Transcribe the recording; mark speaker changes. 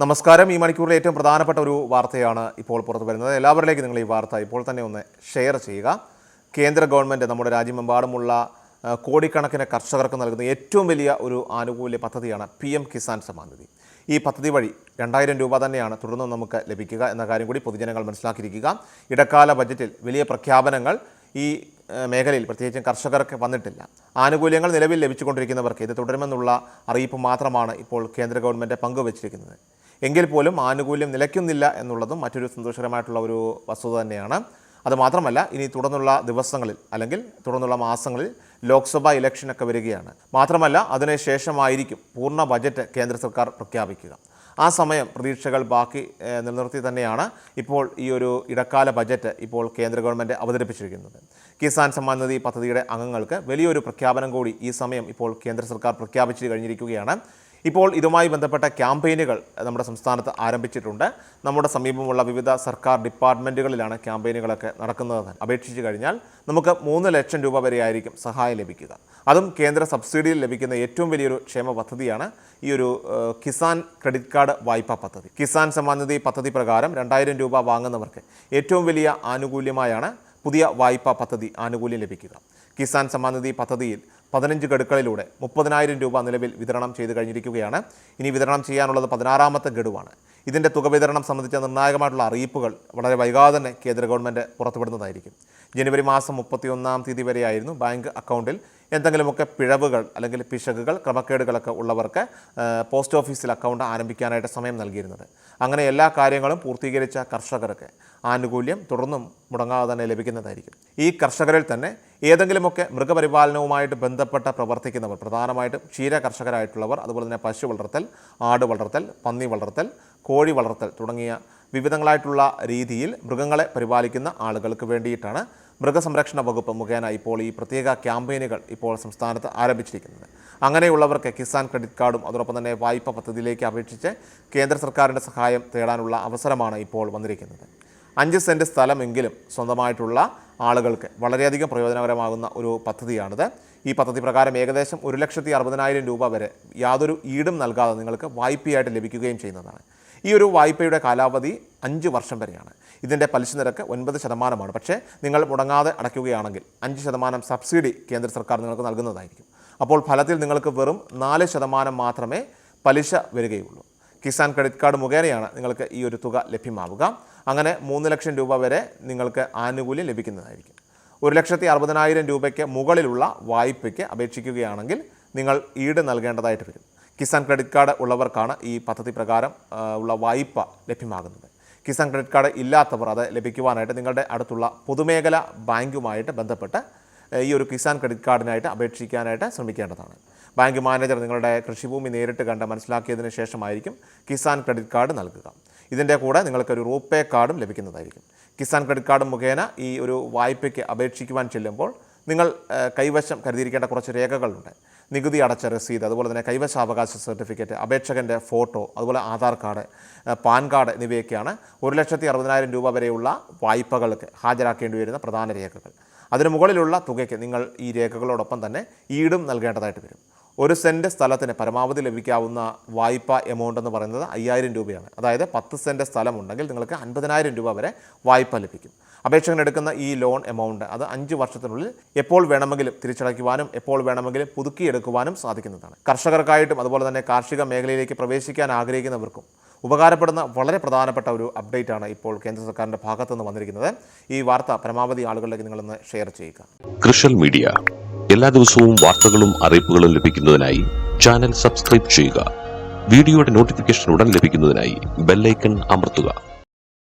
Speaker 1: നമസ്കാരം. ഈ മണിക്കൂറിലെ ഏറ്റവും പ്രധാനപ്പെട്ട ഒരു വാർത്തയാണ് ഇപ്പോൾ പുറത്തു വരുന്നത്. എല്ലാവരിലേക്കും നിങ്ങൾ ഈ വാർത്ത ഇപ്പോൾ തന്നെ ഒന്ന് ഷെയർ ചെയ്യുക. കേന്ദ്ര ഗവൺമെന്റ് നമ്മുടെ രാജ്യമെമ്പാടുമുള്ള കോടിക്കണക്കിന് കർഷകർക്ക് നൽകുന്ന ഏറ്റവും വലിയ ഒരു ആനുകൂല്യ പദ്ധതിയാണ് പി എം കിസാൻ സമ്മാൻ നിധി. ഈ പദ്ധതി വഴി രണ്ടായിരം രൂപ തന്നെയാണ് തുടർന്നും നമുക്ക് ലഭിക്കുക എന്ന കാര്യം കൂടി പൊതുജനങ്ങൾ മനസ്സിലാക്കിയിരിക്കുക. ഇടക്കാല ബജറ്റിൽ വലിയ പ്രഖ്യാപനങ്ങൾ ഈ മേഖലയിൽ പ്രത്യേകിച്ചും കർഷകർക്ക് വന്നിട്ടില്ല. ആനുകൂല്യങ്ങൾ നിലവിൽ ലഭിച്ചുകൊണ്ടിരിക്കുന്നവർക്ക് ഇത് തുടരുമെന്നുള്ള അറിയിപ്പ് മാത്രമാണ് ഇപ്പോൾ കേന്ദ്ര ഗവൺമെന്റ് പങ്കുവച്ചിരിക്കുന്നത്. എങ്കിൽ പോലും ആനുകൂല്യം നിലയ്ക്കുന്നില്ല എന്നുള്ളതും മറ്റൊരു സന്തോഷകരമായിട്ടുള്ള ഒരു വസ്തുത തന്നെയാണ്. അതുമാത്രമല്ല ഇനി തുടർന്നുള്ള ദിവസങ്ങളിൽ അല്ലെങ്കിൽ തുടർന്നുള്ള മാസങ്ങളിൽ ലോക്സഭാ ഇലക്ഷനൊക്കെ വരികയാണ്. മാത്രമല്ല അതിനുശേഷമായിരിക്കും പൂർണ ബജറ്റ് കേന്ദ്ര സർക്കാർ പ്രഖ്യാപിക്കുക. ആ സമയം പ്രതീക്ഷകൾ ബാക്കി നിലനിർത്തി തന്നെയാണ് ഇപ്പോൾ ഈ ഒരു ഇടക്കാല ബജറ്റ് ഇപ്പോൾ കേന്ദ്ര ഗവൺമെന്റ് അവതരിപ്പിച്ചിരിക്കുന്നത്. കിസാൻ സമ്മാൻ നിധി പദ്ധതിയുടെ അംഗങ്ങൾക്ക് വലിയൊരു പ്രഖ്യാപനം കൂടി ഈ സമയം ഇപ്പോൾ കേന്ദ്ര സർക്കാർ പ്രഖ്യാപിച്ചു കഴിഞ്ഞിരിക്കുകയാണ്. ഇപ്പോൾ ഇതുമായി ബന്ധപ്പെട്ട ക്യാമ്പയിനുകൾ നമ്മുടെ സംസ്ഥാനത്ത് ആരംഭിച്ചിട്ടുണ്ട്. നമ്മുടെ സമീപമുള്ള വിവിധ സർക്കാർ ഡിപ്പാർട്ട്മെന്റുകളിലാണ് ക്യാമ്പയിനുകളൊക്കെ നടക്കുന്നത് അപേക്ഷിച്ച് കഴിഞ്ഞാൽ നമുക്ക് മൂന്ന് ലക്ഷം രൂപ വരെയായിരിക്കും സഹായം ലഭിക്കുക. അതും കേന്ദ്ര സബ്സിഡിയിൽ ലഭിക്കുന്ന ഏറ്റവും വലിയൊരു ക്ഷേമ പദ്ധതിയാണ് ഈ ഒരു കിസാൻ ക്രെഡിറ്റ് കാർഡ് വായ്പാ പദ്ധതി. കിസാൻ സമ്മാനിധി പദ്ധതി പ്രകാരം രണ്ടായിരം രൂപ വാങ്ങുന്നവർക്ക് ഏറ്റവും വലിയ ആനുകൂല്യമായാണ് പുതിയ വായ്പാ പദ്ധതി ആനുകൂല്യം ലഭിക്കുക. കിസാൻ സമ്മാനിധി പദ്ധതിയിൽ പതിനഞ്ച് ഗഡുക്കളിലൂടെ മുപ്പതിനായിരം രൂപ നിലവിൽ വിതരണം ചെയ്തു കഴിഞ്ഞിരിക്കുകയാണ്. ഇനി വിതരണം ചെയ്യാനുള്ളത് പതിനാറാമത്തെ ഗഡുവാണ്. ഇതിന്റെ തുക വിതരണം സംബന്ധിച്ച നിർണായകമായിട്ടുള്ള അറിയിപ്പുകൾ വളരെ വൈകാതെ തന്നെ കേന്ദ്ര ഗവൺമെന്റ് പുറത്തുവിടുന്നതായിരിക്കും. ജനുവരി മാസം മുപ്പത്തിയൊന്നാം തീയതി വരെയായിരുന്നു ബാങ്ക് അക്കൗണ്ടിൽ എന്തെങ്കിലുമൊക്കെ പിഴവുകൾ അല്ലെങ്കിൽ പിശകുകൾ ക്രമക്കേടുകളൊക്കെ ഉള്ളവർക്ക് പോസ്റ്റ് ഓഫീസിൽ അക്കൗണ്ട് ആരംഭിക്കാനായിട്ട് സമയം നൽകിയിരുന്നത്. അങ്ങനെ എല്ലാ കാര്യങ്ങളും പൂർത്തീകരിച്ച കർഷകർക്ക് ആനുകൂല്യം തുടർന്നും മുടങ്ങാതെ തന്നെ ലഭിക്കുന്നതായിരിക്കും. ഈ കർഷകരിൽ തന്നെ ഏതെങ്കിലുമൊക്കെ മൃഗപരിപാലനവുമായിട്ട് ബന്ധപ്പെട്ട പ്രവർത്തിക്കുന്നവർ പ്രധാനമായിട്ടും ക്ഷീര കർഷകരായിട്ടുള്ളവർ അതുപോലെ തന്നെ പശു വളർത്തൽ ആട് വളർത്തൽ പന്നി വളർത്തൽ കോഴി വളർത്തൽ തുടങ്ങിയ വിവിധങ്ങളായിട്ടുള്ള രീതിയിൽ മൃഗങ്ങളെ പരിപാലിക്കുന്ന ആളുകൾക്ക് വേണ്ടിയിട്ടാണ് മൃഗസംരക്ഷണ വകുപ്പ് മുഖേന ഇപ്പോൾ ഈ പ്രത്യേക ക്യാമ്പയിനുകൾ ഇപ്പോൾ സംസ്ഥാനത്ത് ആരംഭിച്ചിരിക്കുന്നത്. അങ്ങനെയുള്ളവർക്ക് കിസാൻ ക്രെഡിറ്റ് കാർഡും അതോടൊപ്പം തന്നെ വായ്പ പദ്ധതിയിലേക്ക് അപേക്ഷിച്ച് കേന്ദ്ര സർക്കാരിന്റെ സഹായം തേടാനുള്ള അവസരമാണ് ഇപ്പോൾ വന്നിരിക്കുന്നത്. അഞ്ച് സെന്റ് സ്ഥലമെങ്കിലും സ്വന്തമായിട്ടുള്ള ആളുകൾക്ക് വളരെയധികം പ്രയോജനകരമാകുന്ന ഒരു പദ്ധതിയാണിത്. ഈ പദ്ധതി പ്രകാരം ഏകദേശം ഒരു ലക്ഷത്തി അറുപതിനായിരം രൂപ വരെ യാതൊരു ഈടും നൽകാതെ നിങ്ങൾക്ക് വായ്പയായിട്ട് ലഭിക്കുകയും ചെയ്യുന്നതാണ്. ഈ ഒരു വായ്പയുടെ കാലാവധി അഞ്ച് വർഷം വരെയാണ്. ഇതിന്റെ പലിശ നിരക്ക് ഒൻപത് ശതമാനമാണ്. പക്ഷേ നിങ്ങൾ മുടങ്ങാതെ അടയ്ക്കുകയാണെങ്കിൽ അഞ്ച് ശതമാനം സബ്സിഡി കേന്ദ്ര സർക്കാർ നിങ്ങൾക്ക് നൽകുന്നതായിരിക്കും. അപ്പോൾ ഫലത്തിൽ നിങ്ങൾക്ക് വെറും നാല് ശതമാനം മാത്രമേ പലിശ വരികയുള്ളൂ. കിസാൻ ക്രെഡിറ്റ് കാർഡ് മുഖേനയാണ് നിങ്ങൾക്ക് ഈ ഒരു തുക ലഭ്യമാവുക. അങ്ങനെ മൂന്ന് ലക്ഷം രൂപ വരെ നിങ്ങൾക്ക് ആനുകൂല്യം ലഭിക്കുന്നതായിരിക്കും. ഒരു ലക്ഷത്തി അറുപതിനായിരം രൂപയ്ക്ക് മുകളിലുള്ള വായ്പയ്ക്ക് അപേക്ഷിക്കുകയാണെങ്കിൽ നിങ്ങൾ ഈട് നൽകേണ്ടതായിട്ട് വരും. കിസാൻ ക്രെഡിറ്റ് കാർഡ് ഉള്ളവർക്കാണ് ഈ പദ്ധതി പ്രകാരം ഉള്ള വായ്പ ലഭ്യമാകുന്നത്. കിസാൻ ക്രെഡിറ്റ് കാർഡ് ഇല്ലാത്തവർ അത് ലഭിക്കുവാനായിട്ട് നിങ്ങളുടെ അടുത്തുള്ള പൊതുമേഖല ബാങ്കുമായിട്ട് ബന്ധപ്പെട്ട് ഈ ഒരു കിസാൻ ക്രെഡിറ്റ് കാർഡിനായിട്ട് അപേക്ഷിക്കാനായിട്ട് ശ്രമിക്കേണ്ടതാണ്. ബാങ്ക് മാനേജർ നിങ്ങളുടെ കൃഷിഭൂമി നേരിട്ട് കണ്ട് മനസ്സിലാക്കിയതിന് ശേഷമായിരിക്കും കിസാൻ ക്രെഡിറ്റ് കാർഡ് നൽകുക. ഇതിന്റെ കൂടെ നിങ്ങൾക്കൊരു റൂപേ കാർഡും ലഭിക്കുന്നതായിരിക്കും. കിസാൻ ക്രെഡിറ്റ് കാർഡ് മുഖേന ഈ ഒരു വായ്പയ്ക്ക് അപേക്ഷിക്കുവാൻ ചെല്ലുമ്പോൾ നിങ്ങൾ കൈവശം കരുതിയിരിക്കേണ്ട കുറച്ച് രേഖകളുണ്ട്. നികുതി അടച്ച രസീത് അതുപോലെ തന്നെ കൈവശാവകാശ സർട്ടിഫിക്കറ്റ് അപേക്ഷകന്റെ ഫോട്ടോ അതുപോലെ ആധാർ കാർഡ് പാൻ കാർഡ് എന്നിവയൊക്കെയാണ് ഒരു ലക്ഷത്തി അറുപതിനായിരം രൂപ വരെയുള്ള വായ്പകൾക്ക് ഹാജരാക്കേണ്ടി വരുന്ന പ്രധാന രേഖകൾ. അതിന് മുകളിലുള്ള തുകയ്ക്ക് നിങ്ങൾ ഈ രേഖകളോടൊപ്പം തന്നെ ഈടും നൽകേണ്ടതായിട്ട് വരും. ഒരു സെന്റ് സ്ഥലത്തിന് പരമാവധി ലഭിക്കാവുന്ന വായ്പ എമൗണ്ട് എന്ന് പറയുന്നത് അയ്യായിരം രൂപയാണ്. അതായത് പത്ത് സെന്റ് സ്ഥലമുണ്ടെങ്കിൽ നിങ്ങൾക്ക് അൻപതിനായിരം രൂപ വരെ വായ്പ ലഭിക്കും. അപേക്ഷകൻ എടുക്കുന്ന ഈ ലോൺ എമൗണ്ട് അത് അഞ്ച് വർഷത്തിനുള്ളിൽ എപ്പോൾ വേണമെങ്കിലും തിരിച്ചടയ്ക്കുവാനും എപ്പോൾ വേണമെങ്കിലും പുതുക്കിയെടുക്കുവാനും സാധിക്കുന്നതാണ്. കർഷകർക്കായിട്ടും അതുപോലെ തന്നെ കാർഷിക മേഖലയിലേക്ക് പ്രവേശിക്കാൻ ആഗ്രഹിക്കുന്നവർക്കും ഉപകാരപ്പെടുന്ന വളരെ പ്രധാനപ്പെട്ട ഒരു അപ്ഡേറ്റ് ആണ് ഇപ്പോൾ കേന്ദ്ര സർക്കാരിന്റെ ഭാഗത്തുനിന്ന് വന്നിരിക്കുന്നത്. ഈ വാർത്ത പരമാവധി ആളുകളിലേക്ക് നിങ്ങളൊന്ന് ഷെയർ ചെയ്യുക.
Speaker 2: കൃഷൽ മീഡിയ. എല്ലാ ദിവസവും വാർത്തകളും അറിയിപ്പുകളും ലഭിക്കുന്നതിനായി ചാനൽ സബ്സ്ക്രൈബ് ചെയ്യുക. വീഡിയോയുടെ നോട്ടിഫിക്കേഷൻ ഉടൻ ലഭിക്കുന്നതിനായി ബെല്ലൈക്കൺ അമർത്തുക.